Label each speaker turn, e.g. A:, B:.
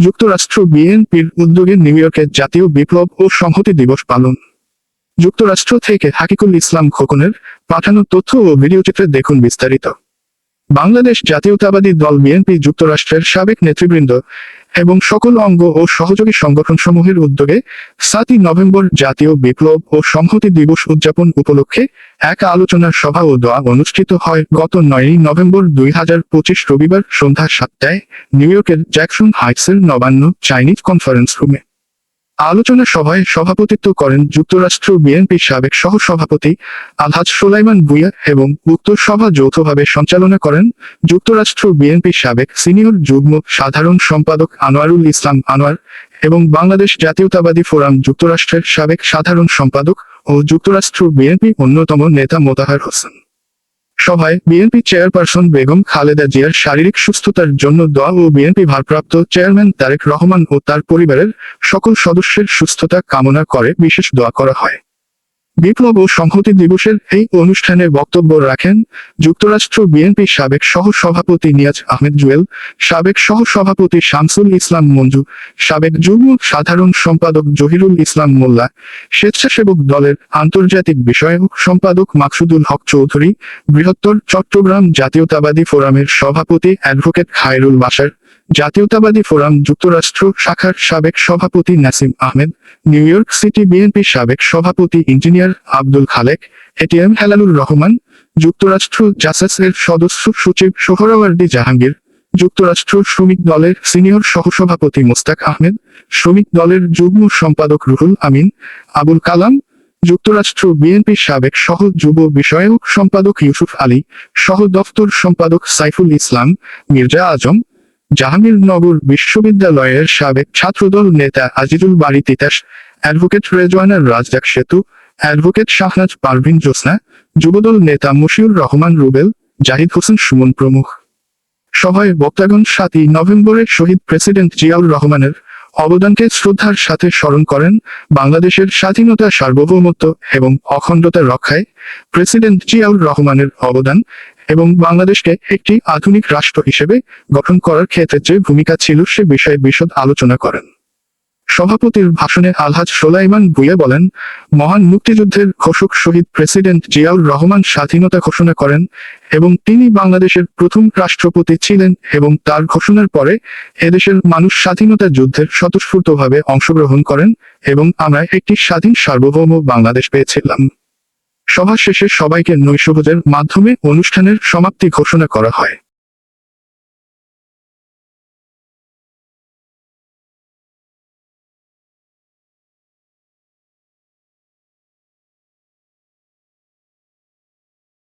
A: যুক্তরাষ্ট্র বিএনপির উদ্যোগে নিউ ইয়র্কের জাতীয় বিপ্লব ও সংহতি দিবস পালন। যুক্তরাষ্ট্র থেকে হাকিকুল ইসলাম খোকনের পাঠানো তথ্য ও ভিডিওচিত্রে দেখুন বিস্তারিত। বাংলাদেশ জাতীয়তাবাদী দল বিএনপি যুক্তরাষ্ট্রের সাবেক নেতৃবৃন্দ এবং সকল অঙ্গ ও সহযোগী সংগঠনসমূহের উদ্যোগে সাতই নভেম্বর জাতীয় বিপ্লব ও সংহতি দিবস উদযাপন উপলক্ষে এক আলোচনার সভা ও দোয়া অনুষ্ঠিত হয়। গত নয়ই নভেম্বর দুই হাজার পঁচিশ রবিবার সন্ধ্যা সাতটায় নিউ ইয়র্কের জ্যাকসন হাইটসের নবান্ন চাইনিজ কনফারেন্স রুমে। আলোচনা সভায় সভাপতিত্ব করেন যুক্তরাষ্ট্র বিএনপির সাবেক সহ সভাপতি আলহাজ সোলাইমান ভুইয়া এবং উক্ত সভা যৌথভাবে সঞ্চালনা করেন যুক্তরাষ্ট্র বিএনপির সাবেক সিনিয়র যুগ্ম সাধারণ সম্পাদক আনোয়ারুল ইসলাম আনোয়ার এবং বাংলাদেশ জাতীয়তাবাদী ফোরাম যুক্তরাষ্ট্রের সাবেক সাধারণ সম্পাদক ও যুক্তরাষ্ট্র বিএনপি অন্যতম নেতা মোতাহার হোসেন। সভায় বিএনপি চেয়ারপারসন বেগম খালেদা জিয়ার শারীরিক সুস্থতার জন্য দোয়া ও বিএনপি ভারপ্রাপ্ত চেয়ারম্যান তারেক রহমান ও তার পরিবারের সকল সদস্যের সুস্থতা কামনা করে বিশেষ দোয়া করা হয়। বিপ্লব ও সংহতি দিবসের এই অনুষ্ঠানে বক্তব্য রাখেন যুক্তরাষ্ট্র বিএনপি সাবেক সহ সভাপতি নিয়াজ আহমেদ জুয়েল, সাবেক সহ সভাপতি শামসুল ইসলাম মঞ্জু, সাবেক যুগ্ম সাধারণ সম্পাদক জহিরুল ইসলাম মোল্লা, স্বেচ্ছাসেবক দলের আন্তর্জাতিক বিষয়ক সম্পাদক মাকসুদুল হক চৌধুরী, বৃহত্তর চট্টগ্রাম জাতীয়তাবাদী ফোরামের সভাপতি অ্যাডভোকেট খায়রুল বাসার জাতীয়তাবাদী ফোরাম যুক্তরাষ্ট্র শাখার সাবেক সভাপতি Nasim Ahmed, New York city BNP সাবেক সভাপতি ইঞ্জিনিয়ার আব্দুল খালেক এটিএম হেলালুর রহমান, যুক্তরাষ্ট্র জাসাস এর সদস্য সচিব সোহরাওয়ার্দী জাহাঙ্গীর, যুক্তরাষ্ট্র শ্রমিক দলের সিনিয়র সহসভাপতি মোস্তাক আহমেদ, শ্রমিক দলের যুগ্ম সম্পাদক রুহুল আমিন, আবুল কালাম, যুক্তরাষ্ট্র বিএনপি সাবেক সহ যুব বিষয়ক সম্পাদক ইউসুফ আলী, সহ দফতর সম্পাদক সাইফুল ইসলাম, মির্জা আজম, জাহাঙ্গীরনগর বিশ্ববিদ্যালয়ের সাবেক ছাত্রদল নেতা আজিজুল বাড়ি তিতাস, অ্যাডভোকেট রেজওয়ানার রাজদাক সেতু অ্যাডভোকেট শাহনাজ পারভিন জোসনা, যুবদল নেতা মশিউর রহমান রুবেল, জাহিদ হোসেন সুমন প্রমুখ। সভায় বক্তাগণ সাতই নভেম্বরে শহীদ প্রেসিডেন্ট জিয়াউর রহমানের অবদানকে শ্রদ্ধার সাথে স্মরণ করেন বাংলাদেশের স্বাধীনতা সার্বভৌমত্ব এবং অখণ্ডতা রক্ষায় প্রেসিডেন্ট জিয়াউর রহমানের অবদান এবং বাংলাদেশকে একটি আধুনিক রাষ্ট্র হিসেবে গঠন করার ক্ষেত্রে যে ভূমিকা ছিল সে বিষয়ে বিশদ আলোচনা করেন। সভাপতির ভাষণে আলহাজ সোলাইমান ভুইয়া বলেন, মহান মুক্তিযুদ্ধের ঘোষক শহীদ প্রেসিডেন্ট জিয়াউর রহমান স্বাধীনতা ঘোষণা করেন এবং তিনি বাংলাদেশের প্রথম রাষ্ট্রপতি ছিলেন এবং তার ঘোষণার পরে এদেশের মানুষ স্বাধীনতা যুদ্ধের স্বতঃস্ফূর্তভাবে অংশগ্রহণ করেন এবং আমরা একটি স্বাধীন সার্বভৌম বাংলাদেশ পেয়েছিলাম। সভা শেষে সবাইকে নৈশভোজের মাধ্যমে অনুষ্ঠানের সমাপ্তি ঘোষণা করা হয়।